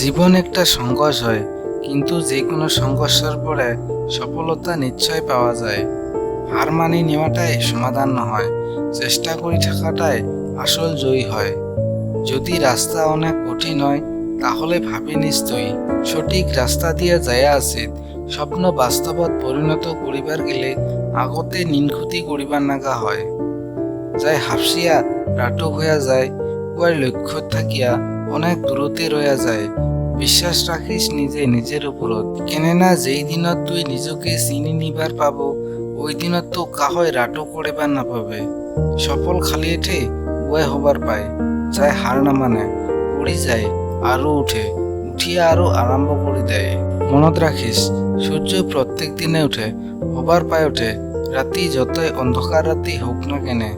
জীবন একটা সংঘর্ষ হয়, কিন্তু যে কোনো সংঘর্ষের পরে সফলতা নিশ্চয় পাওয়া যায়। হার মানি নেওয়াটাই সমাধান নয় চেষ্টা করে থাকাটাই আসল জয়ী হয়। যদি রাস্তা অনেক কঠিন হয়, তাহলে ভাবি নিশ্চয়ই, সঠিক রাস্তা দিয়ে যায় উচিত। স্বপ্ন বাস্তবত পরিণত করিবার গেলে আগতে নিনক্ষতি করিবার নাগা হয়। যাই হাফসিয়া, রাটক হইয়া যায় উয়ার লক্ষ্য থাকিয়া অনেক দূরতে রইয়া যায়। বিশ্বাস রাখিস নিজে নিজের উপরত কেননা যেই দিনত তুই নিজকে চিনি নিবার পাব, ওই দিনত তো কাহয় রাটো করিবার না পাবে সফল খালি এঠে উয়াই হবার পায়, যাই হার না মানে উড়ি যায় আরও উঠে, উঠিয়া আরও আরম্ভ করে দেয়। মনত রাখিস সূর্য প্রত্যেক দিনে উঠে হবার পায় উঠে রাতি যতই অন্ধকার রাতি হোক না কেনে।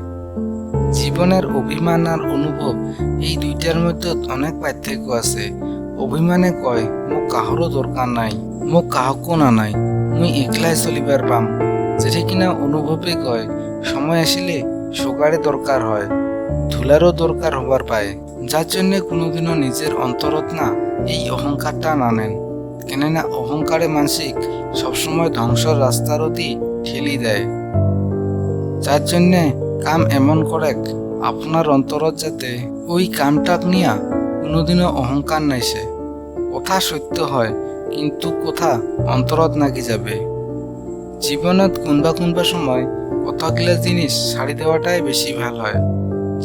জীবনের অভিমান আর অনুভব, এই দুইটার মধ্যে অনেক পার্থক্য আছে। অভিমানে কয়, মোক কাহরও দরকার নাই, মোক কাহকো না নাই, মুই একলাই চলিবার পাম। যেটা কিনা অনুভবে কয়, সময় আসিলে সোগারে দরকার হয় ধুলারও দরকার হবার পায় যার জন্য কোনোদিনও নিজের অন্তরত না এই অহংকারটা না নেন কেননা অহংকারে মানসিক সবসময় ধ্বংসর রাস্তার অতি ঠেলি দেয়। যার জন্যে কাম এমন করে আপনার অন্তরত যাতে ওই কামটাক নিয়া কোনোদিনও অহংকার নাইছে। কথা সত্য হয়, কিন্তু কথা অন্তরত নাকি যাবে। জীবনত কোনবা কোনবা সময় কতগুলা জিনিস ছাড়ি দেওয়াটাই বেশি ভালো হয়,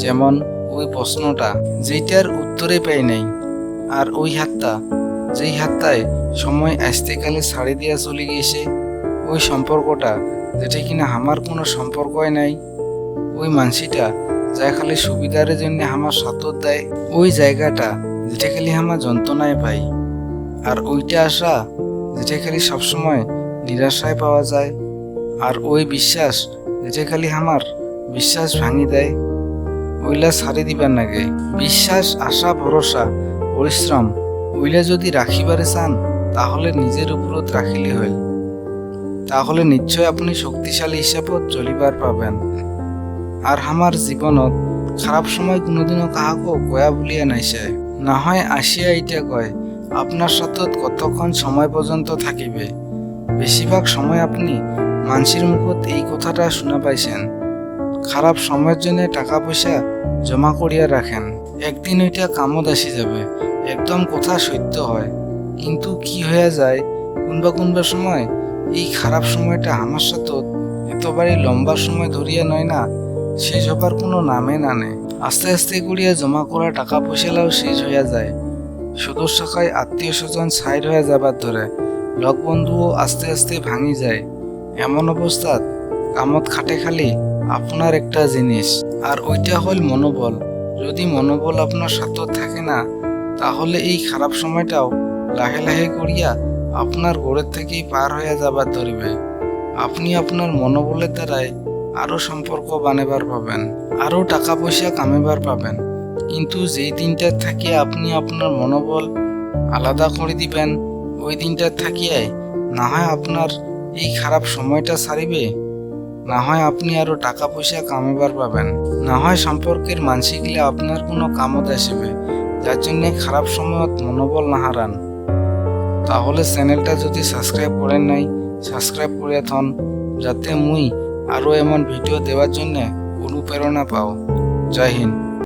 যেমন ওই প্রশ্নটা যেটার উত্তরে পাই নাই আর ওই হাতটা, যেই হাতটায় সময় আসতেকালে ছাড়ি দিয়া চলে গিয়েছে ওই সম্পর্কটা, যেটা কিনা আমার কোনো সম্পর্কই নাই। ওই মানসিটা যা খালি সুবিধার জন্য আমার সাতর দেয়, ওই জায়গাটা যেটা খালি আমার যন্ত্রণায় পাই আর ওইটা আসা যেটা খালি সবসময় নিরাশায় পাওয়া যায়। আর ওই বিশ্বাস যেটা খালি আমার বিশ্বাস ভাঙি দেয়। ওইলা ছাড়ি দিবার নাগে। বিশ্বাস, আশা, ভরসা, পরিশ্রম, ওইলা যদি রাখিবারে চান, তাহলে নিজের উপরত রাখিলে হইল। তাহলে নিশ্চয় আপনি শক্তিশালী হিসাবত চলিবার পাবেন। আর আমার জীবনত খারাপ সময় কোনোদিনও কাহাকো কয়া বলিয়া নাইছে। না হয় আসিয়া ইটা কয় আপনার সাথে কতক্ষণ সময় পর্যন্ত থাকিবে? বেশিরভাগ সময় আপনি মানসির মুখত এই কথাটা শুনা পাইছেন। খারাপ সময়ের জন্য টাকা পয়সা জমা করিয়া রাখেন একদিন ওইটা কামত আসি যাবে। একদম কথা সত্য হয়। কিন্তু কি হয়ে যায়, কোনবা কোনবা সময় এই খারাপ সময়টা আমার সাথে এতবারই লম্বা সময় ধরিয়া নয় না? শেষ হবার কোনো নামে না নেয়। আস্তে আস্তে করিয়া জমা করা টাকা পয়সালাও শেষ হইয়া যায়। সুদূর শাখায় আত্মীয় স্বজন সাইড হয়ে যাবার ধরে লগ বন্ধুও আস্তে আস্তে ভাঙি যায়। এমন অবস্থাত কামত খাটে খালি আপনার একটা জিনিস, আর ওইটা হল মনোবল। যদি মনোবল আপনার সাথে থাকে না, তাহলে এই খারাপ সময়টাও লাহে লাহে করিয়া আপনার গোড়ের থেকেই পার হয়ে যাবার ধরিবে। আপনি আপনার মনোবলের দ্বারাই আরও সম্পর্ক বানাবার পাবেন, আরও টাকা পয়সা কামাবার পাবেন। কিন্তু যেই দিনটা থাকিয়া আপনি আপনার মনোবল আলাদা করে দিবেন, ওই দিনটা থাকিয়াই না হয় আপনার এই খারাপ সময়টা সারিবে? না হয় আপনি আরও টাকা পয়সা কামাবার পাবেন, না হয় সম্পর্কের মানসিকলে আপনার কোনো কামত আসবে, যার জন্য খারাপ সময়ত মনোবল না হারান। তাহলে চ্যানেলটা যদি সাবস্ক্রাইব করেন নাই, সাবস্ক্রাইব করে থন, যাতে মুই আরও এমন ভিডিও দেওয়ার জন্য অনুপ্রেরণা পাও। জয় হিন্দ।